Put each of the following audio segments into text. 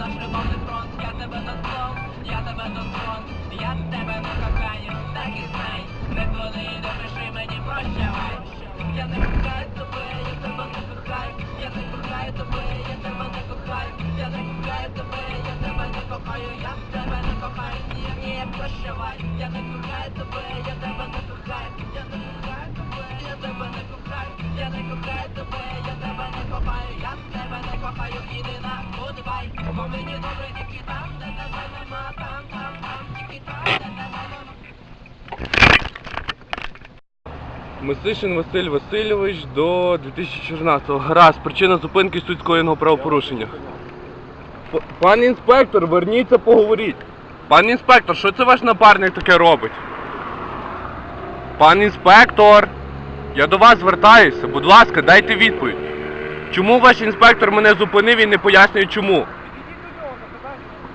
наш любовний фронт, я тебе на дослов, я тебе дослов, я тебе не кохаю, так і знай, не коли не пиши мені прощавай. Я не кохаю тебе, я тебе не кохаю, я не кохаю тебе, я тебе не кохаю, я не кохаю тебе, я тебе не кохаю, я тебе не кохаю, ні, ні, прощавай, я не Мисишин Василь Васильович до 2014-го. Гаразд, причина зупинки суть скоєного правопорушення. П- Пан інспектор, верніться, поговоріть. Пан інспектор, що це ваш напарник таке робить? Пан інспектор, я до вас звертаюся. Будь ласка, дайте відповідь. Чому ваш інспектор мене зупинив і не пояснює чому?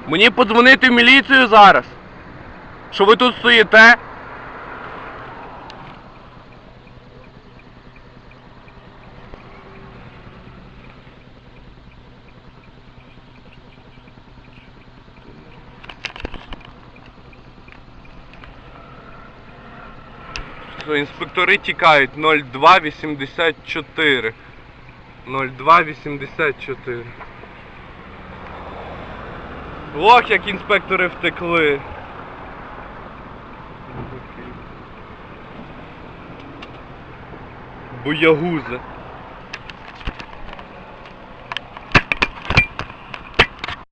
Мені подзвонити в міліцію зараз. Що ви тут стоїте? Інспектори тікають 0284. 0284. Ох, як інспектори втекли. Боягузи.